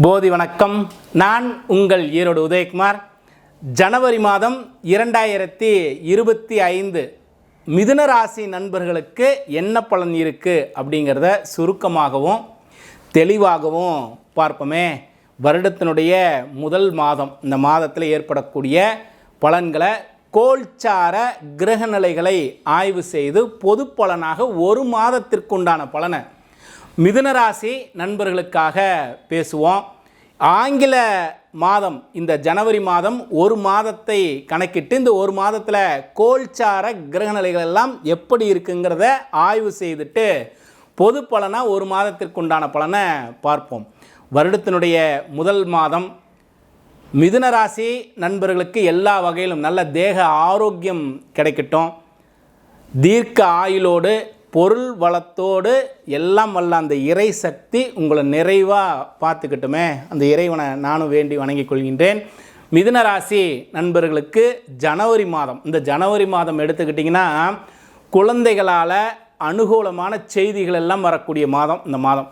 போதி வணக்கம். நான் உங்கள் ஈரோடு உதயகுமார். ஜனவரி மாதம் இரண்டாயிரத்தி இருபத்தி ஐந்து மிதுன ராசி நண்பர்களுக்கு என்ன பலன் இருக்குது அப்படிங்கிறத சுருக்கமாகவும் தெளிவாகவும் பார்ப்போமே. வருடத்தினுடைய முதல் மாதம் இந்த மாதத்தில் ஏற்படக்கூடிய பலன்களை கோல்சார கிரகநிலைகளை ஆய்வு செய்து பொது பலனாக ஒரு மாதத்திற்குண்டான பலனை மிதுனராசி நண்பர்களுக்காக பேசுவோம். ஆங்கில மாதம் இந்த ஜனவரி மாதம் ஒரு மாதத்தை கணக்கிட்டு இந்த ஒரு மாதத்தில் கோல்சார கிரகநிலைகள் எல்லாம் எப்படி இருக்குங்கிறத ஆய்வு செய்துட்டு பொது பலனாக ஒரு மாதத்திற்குண்டான பலனை பார்ப்போம். வருடத்தினுடைய முதல் மாதம் மிதுனராசி நண்பர்களுக்கு எல்லா வகையிலும் நல்ல தேக ஆரோக்கியம் கிடைக்கட்டும். தீர்க்க ஆயுளோடு பொருள் வளத்தோடு எல்லாம் வல்ல அந்த இறை சக்தி உங்களை நிறைவாக பார்த்துக்கட்டுமே. அந்த இறைவனை நானும் வேண்டி வணங்கிக் கொள்கின்றேன். மிதுன ராசி நண்பர்களுக்கு ஜனவரி மாதம். இந்த ஜனவரி மாதம் எடுத்துக்கிட்டிங்கன்னா குழந்தைகளால் அனுகூலமான செய்திகள் எல்லாம் வரக்கூடிய மாதம் இந்த மாதம்.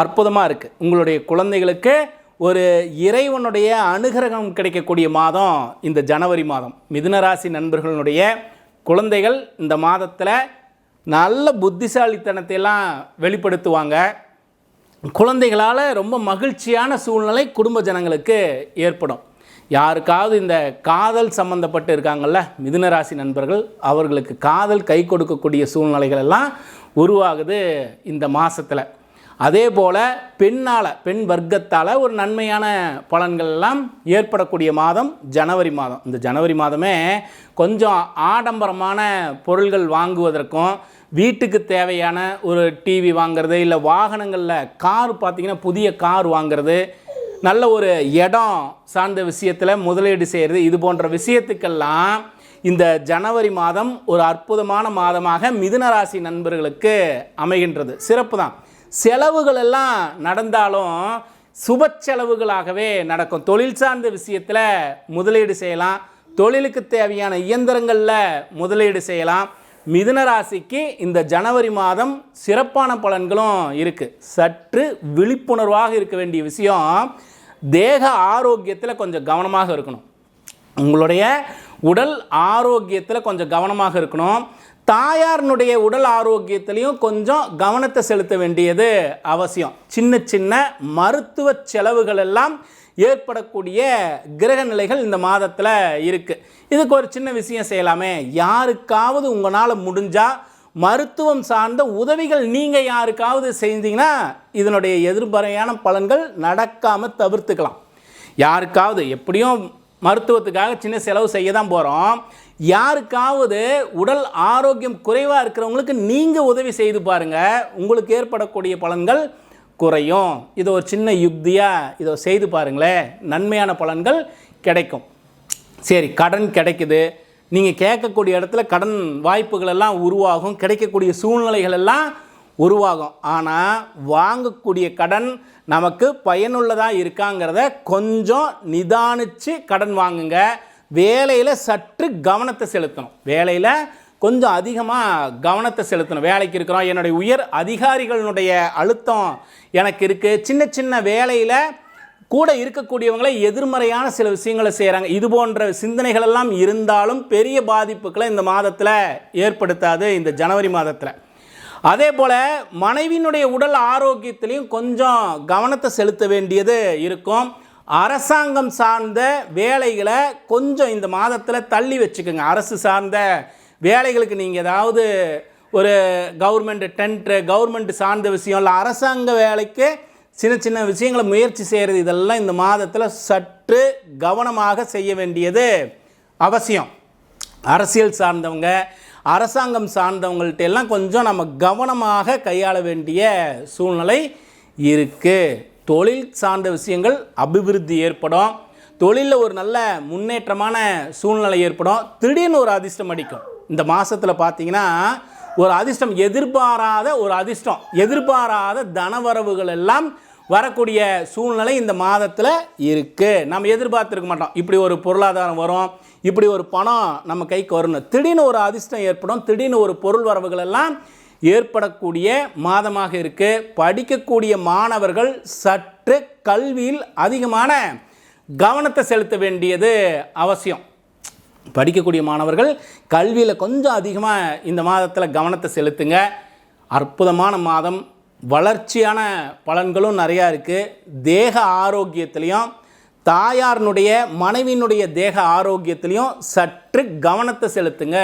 அற்புதமாக இருக்குது உங்களுடைய குழந்தைகளுக்கு ஒரு இறைவனுடைய அனுகிரகம் கிடைக்கக்கூடிய மாதம் இந்த ஜனவரி மாதம். மிதுன ராசி நண்பர்களுடைய குழந்தைகள் இந்த மாதத்தில் நல்ல புத்திசாலித்தனத்தை எல்லாம் வெளிப்படுத்துவாங்க. குழந்தைகளால் ரொம்ப மகிழ்ச்சியான சூழ்நிலை குடும்ப ஜனங்களுக்கு ஏற்படும். யாருக்காவது இந்த காதல் சம்மந்தப்பட்டு இருக்காங்கல்ல மிதுனராசி நண்பர்கள் அவர்களுக்கு காதல் கை கொடுக்கக்கூடிய சூழ்நிலைகள் எல்லாம் உருவாகுது இந்த மாதத்தில் அதே போல் பெண்ணால் பெண் வர்க்கத்தால் ஒரு நன்மையான பலன்கள் எல்லாம் ஏற்படக்கூடிய மாதம் ஜனவரி மாதம். இந்த ஜனவரி மாதமே கொஞ்சம் ஆடம்பரமான பொருள்கள் வாங்குவதற்கும் வீட்டுக்கு தேவையான ஒரு டிவி வாங்குறது இல்லை வாகனங்களில் கார் பார்த்திங்கன்னா புதிய கார் வாங்குறது நல்ல ஒரு இடம் சார்ந்த விஷயத்தில் முதலீடு செய்கிறது இது போன்ற விஷயத்துக்கெல்லாம் இந்த ஜனவரி மாதம் ஒரு அற்புதமான மாதமாக மிதுன ராசி நண்பர்களுக்கு அமைகின்றது. சிறப்பு தான் செலவுகள் எல்லாம் நடந்தாலும் சுப செலவுகளாகவே நடக்கும். தொழில் சார்ந்த விஷயத்தில் முதலீடு செய்யலாம். தொழிலுக்கு தேவையான இயந்திரங்களில் முதலீடு செய்யலாம். மிதுன ராசிக்கு இந்த ஜனவரி மாதம் சிறப்பான பலன்களும் இருக்குது சற்று விழிப்புணர்வாக இருக்க வேண்டிய விஷயம் தேக ஆரோக்கியத்தில் கொஞ்சம் கவனமாக இருக்கணும். உங்களுடைய உடல் ஆரோக்கியத்தில் கொஞ்சம் கவனமாக இருக்கணும். தாயாரினுடைய உடல் ஆரோக்கியத்திலையும் கொஞ்சம் கவனத்தை செலுத்த வேண்டியது அவசியம். சின்ன சின்ன மருத்துவ செலவுகள் எல்லாம் ஏற்படக்கூடிய கிரக நிலைகள் இந்த மாதத்தில் இருக்குது இதுக்கு ஒரு சின்ன விஷயம் செய்யலாமே. யாருக்காவது உங்களால் முடிஞ்சால் மருத்துவம் சார்ந்த உதவிகள் நீங்கள் யாருக்காவது செஞ்சீங்கன்னா இதனுடைய எதிர்மறையான பலன்கள் நடக்காமல் தவிர்த்துக்கலாம். யாருக்காவது எப்படியும் மருத்துவத்துக்காக சின்ன செலவு செய்ய தான் போகிறோம் யாருக்காவது உடல் ஆரோக்கியம் குறைவாக இருக்கிறவங்களுக்கு நீங்கள் உதவி செய்து பாருங்கள் உங்களுக்கு ஏற்படக்கூடிய பலன்கள் குறையும். இது ஒரு சின்ன யுக்தியாக இதை செய்து பாருங்களேன். நன்மையான பலன்கள் கிடைக்கும். சரி கடன் கிடைக்குது. நீங்கள் கேட்கக்கூடிய இடத்துல கடன் வாய்ப்புகள் எல்லாம் உருவாகும். கிடைக்கக்கூடிய சூழ்நிலைகள் எல்லாம் உருவாகும். ஆனால் வாங்கக்கூடிய கடன் நமக்கு பயனுள்ளதாக இருக்காங்கிறத கொஞ்சம் நிதானித்து கடன் வாங்குங்க. வேலையில் சற்று கவனத்தை செலுத்தணும். வேலையில் கொஞ்சம் அதிகமாக கவனத்தை செலுத்தணும். வேலைக்கு இருக்கிறோம். என்னுடைய உயர் அதிகாரிகளினுடைய அழுத்தம் எனக்கு இருக்குது சின்ன சின்ன வேலையில் கூட இருக்கக்கூடியவங்களை எதிர்மறையான சில விஷயங்களை செய்கிறாங்க இது போன்ற சிந்தனைகள் எல்லாம் இருந்தாலும் பெரிய பாதிப்புகளை இந்த மாதத்தில் ஏற்படுத்தாது இந்த ஜனவரி மாதத்தில். அதே போல் மனைவியினுடைய உடல் ஆரோக்கியத்திலையும் கொஞ்சம் கவனத்தை செலுத்த வேண்டியது இருக்கும். அரசாங்கம் சார்ந்த வேலைகளை கொஞ்சம் இந்த மாதத்தில் தள்ளி வச்சுக்கோங்க. அரசு சார்ந்த வேலைகளுக்கு நீங்கள் ஏதாவது ஒரு கவர்மெண்ட் டென்ட்ரு கவர்மெண்ட் சார்ந்த விஷயம் இல்லை அரசாங்க வேலைக்கு சின்ன சின்ன விஷயங்களை முயற்சி செய்கிறது இதெல்லாம் இந்த மாதத்தில் சற்று கவனமாக செய்ய வேண்டியது அவசியம். அரசியல் சார்ந்தவங்க அரசாங்கம் சார்ந்தவங்கள்ட்ட எல்லாம் கொஞ்சம் நம்ம கவனமாக கையாள வேண்டிய சூழ்நிலை இருக்குது தொழில் சார்ந்த விஷயங்கள் அபிவிருத்தி ஏற்படும். தொழிலில் ஒரு நல்ல முன்னேற்றமான சூழ்நிலை ஏற்படும். திடீர்னு ஒரு அதிர்ஷ்டம் அடிக்கும். இந்த மாதத்தில் பார்த்தீங்கன்னா ஒரு அதிர்ஷ்டம் எதிர்பாராத ஒரு அதிர்ஷ்டம் எதிர்பாராத தனவரவுகள் எல்லாம் வரக்கூடிய சூழ்நிலை இந்த மாதத்தில் இருக்குது நம்ம எதிர்பார்த்துருக்க மாட்டோம். இப்படி ஒரு பொருளாதாரம் வரும் இப்படி ஒரு பணம் நம்ம கைக்கு வரணும் திடீர்னு ஒரு அதிர்ஷ்டம் ஏற்படும் திடீர்னு ஒரு பொருள் வரவுகள் எல்லாம் ஏற்படக்கூடிய மாதமாக இருக்குது படிக்கக்கூடிய மாணவர்கள் சற்று கல்வியில் அதிகமான கவனத்தை செலுத்த வேண்டியது அவசியம். படிக்கக்கூடிய மாணவர்கள் கல்வியில் கொஞ்சம் அதிகமாக இந்த மாதத்தில் கவனத்தை செலுத்துங்க. அற்புதமான மாதம். வளர்ச்சியான பலன்களும் நிறையா இருக்குது தேக ஆரோக்கியத்திலையும் தாயாரினுடைய மனைவியினுடைய தேக ஆரோக்கியத்திலையும் சற்று கவனத்தை செலுத்துங்க.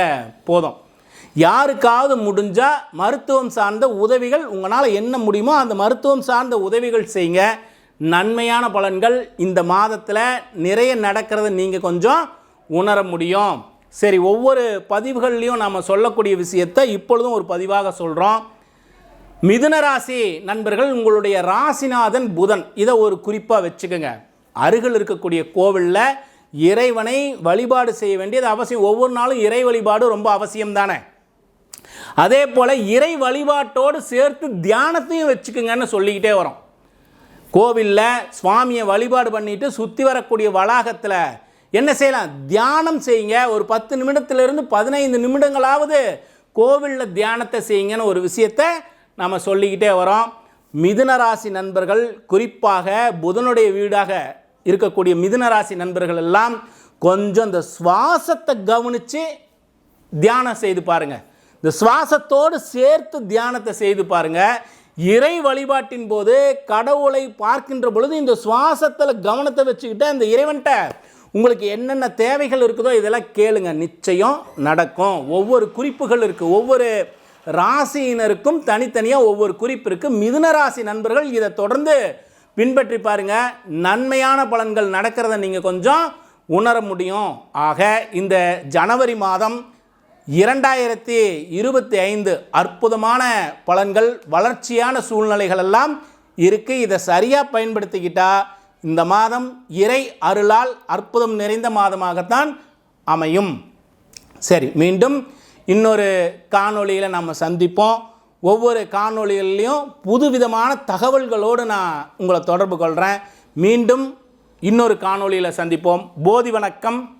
போதும். யாருக்காவது முடிஞ்சால் மருத்துவம் சார்ந்த உதவிகள் உங்களால் என்ன முடியுமோ அந்த மருத்துவம் சார்ந்த உதவிகள் செய்யுங்க. நன்மையான பலன்கள் இந்த மாதத்தில் நிறைய நடக்கிறத நீங்கள் கொஞ்சம் உணர முடியும். சரி ஒவ்வொரு பதிவுகள்லையும் நாம் சொல்லக்கூடிய விஷயத்தை இப்பொழுதும் ஒரு பதிவாக சொல்கிறோம் மிதுன ராசி நண்பர்கள் உங்களுடைய ராசிநாதன் புதன். இதை ஒரு குறிப்பாக வச்சுக்கோங்க. அருகில் இருக்கக்கூடிய கோவிலில் இறைவனை வழிபாடு செய்ய வேண்டியது அவசியம். ஒவ்வொரு நாளும் இறை வழிபாடு ரொம்ப அவசியம் தானே அதே போல் இறை வழிபாட்டோடு சேர்த்து தியானத்தையும் வச்சுக்கோங்கன்னு சொல்லிக்கிட்டே வரோம். கோவிலில் சுவாமியை வழிபாடு பண்ணிட்டு சுற்றி வரக்கூடிய வளாகத்தில் என்ன செய்யலாம்? தியானம் செய்யுங்க. ஒரு பத்து நிமிடத்துலேருந்து பதினைந்து நிமிடங்களாவது கோவிலில் தியானத்தை செய்யுங்கன்னு ஒரு விஷயத்தை நம்ம சொல்லிக்கிட்டே வரோம். மிதுன ராசி நண்பர்கள் குறிப்பாக புதனுடைய வீடாக இருக்கக்கூடிய மிதுன ராசி நண்பர்கள் எல்லாம் கொஞ்சம் இந்த சுவாசத்தை கவனித்து தியானம் செய்து பாருங்கள் இந்த சுவாசத்தோடு சேர்த்து தியானத்தை செய்து பாருங்கள் இறை வழிபாட்டின் போது கடவுளை பார்க்கின்ற பொழுது இந்த சுவாசத்தில் கவனத்தை வச்சுக்கிட்டு அந்த இறைவன்கிட்ட உங்களுக்கு என்னென்ன தேவைகள் இருக்குதோ இதெல்லாம் கேளுங்க. நிச்சயம் நடக்கும். ஒவ்வொரு குறிப்புகள் இருக்குது ஒவ்வொரு ராசியினருக்கும் தனித்தனியாக ஒவ்வொரு குறிப்பு இருக்குது மிதுன ராசி நண்பர்கள் இதை தொடர்ந்து பின்பற்றி பாருங்க. நன்மையான பலன்கள் நடக்கிறத நீங்கள் கொஞ்சம் உணர முடியும். ஆக இந்த ஜனவரி மாதம் இரண்டாயிரத்தி இருபத்தி ஐந்து அற்புதமான பலன்கள் வளர்ச்சியான சூழ்நிலைகள் எல்லாம் இருக்குது இதை சரியாக பயன்படுத்திக்கிட்டா இந்த மாதம் இறை அருளால் அற்புதம் நிறைந்த மாதமாகத்தான் அமையும். சரி மீண்டும் இன்னொரு காணொளியில் நம்ம சந்திப்போம். ஒவ்வொரு காணொளிகள்லையும் புதுவிதமான தகவல்களோடு நான் உங்களை தொடர்பு கொள்கிறேன் மீண்டும் இன்னொரு காணொளியில் சந்திப்போம். போதி வணக்கம்.